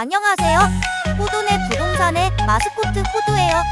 안녕하세요. 호돈의 부동산의 마스코트 호두예요.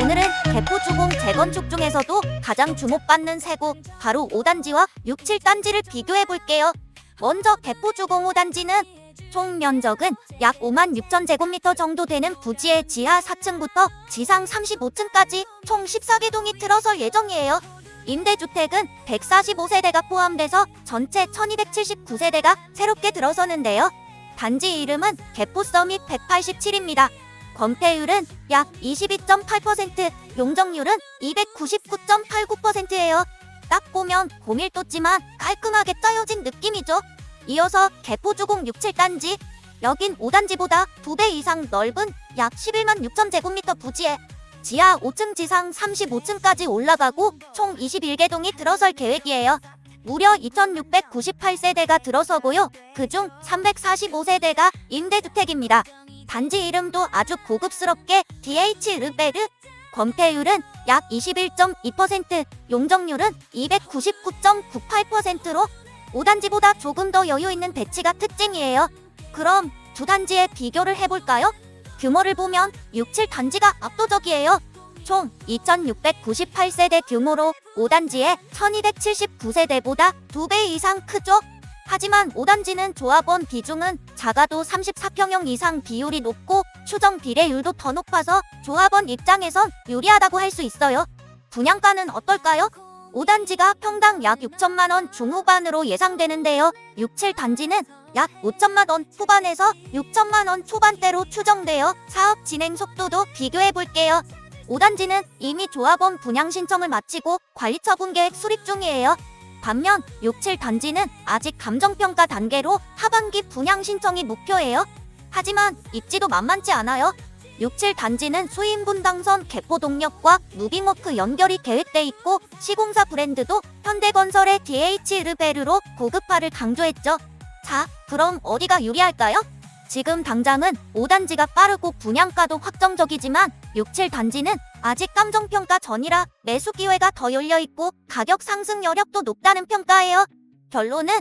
오늘은 개포주공 재건축 중에서도 가장 주목받는 세곳 바로 5단지와 6, 7단지를 비교해 볼게요. 먼저 개포주공 5단지는 총 면적은 약 5만 6천 제곱미터 정도 되는 부지의 지하 4층부터 지상 35층까지 총 14개 동이 들어설 예정이에요. 임대주택은 145세대가 포함돼서 전체 1279세대가 새롭게 들어서는데요. 단지 이름은 개포 서밋 187입니다. 건폐율은 약 22.8%, 용적률은 299.89%예요. 딱 보면 고밀도지만 깔끔하게 짜여진 느낌이죠. 이어서 개포주공 67단지, 여긴 5단지보다 2배 이상 넓은 약 11만 6천 제곱미터 부지에 지하 5층 지상 35층까지 올라가고 총 21개 동이 들어설 계획이에요. 무려 2,698세대가 들어서고요. 그중 345세대가 임대주택입니다. 단지 이름도 아주 고급스럽게 DH 르베르. 건폐율은 약 21.2%, 용적률은 299.98%로 5단지보다 조금 더 여유 있는 배치가 특징이에요. 그럼 두 단지의 비교를 해볼까요? 규모를 보면 6, 7단지가 압도적이에요. 총 2,698세대 규모로 5단지의 1,279세대보다 2배 이상 크죠? 하지만 5단지는 조합원 비중은 작아도 34평형 이상 비율이 높고 추정 비례율도 더 높아서 조합원 입장에선 유리하다고 할 수 있어요. 분양가는 어떨까요? 5단지가 평당 약 6천만 원 중후반으로 예상되는데요. 6, 7단지는 약 5천만 원 후반에서 6천만 원 초반대로 추정되어 사업 진행 속도도 비교해 볼게요. 5단지는 이미 조합원 분양 신청을 마치고 관리처분 계획 수립 중이에요. 반면 6, 7단지는 아직 감정평가 단계로 하반기 분양 신청이 목표예요. 하지만 입지도 만만치 않아요. 6, 7단지는 수인분당선 개포동역과 무빙워크 연결이 계획돼 있고 시공사 브랜드도 현대건설의 DH 르베르로 고급화를 강조했죠. 자, 그럼 어디가 유리할까요? 지금 당장은 5단지가 빠르고 분양가도 확정적이지만 6, 7 단지는 아직 감정평가 전이라 매수 기회가 더 열려있고 가격 상승 여력도 높다는 평가예요. 결론은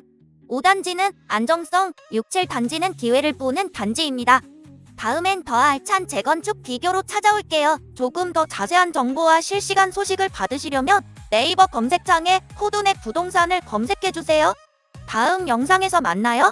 5단지는 안정성, 6, 7 단지는 기회를 보는 단지입니다. 다음엔 더 알찬 재건축 비교로 찾아올게요. 조금 더 자세한 정보와 실시간 소식을 받으시려면 네이버 검색창에 호돈의 부동산을 검색해주세요. 다음 영상에서 만나요.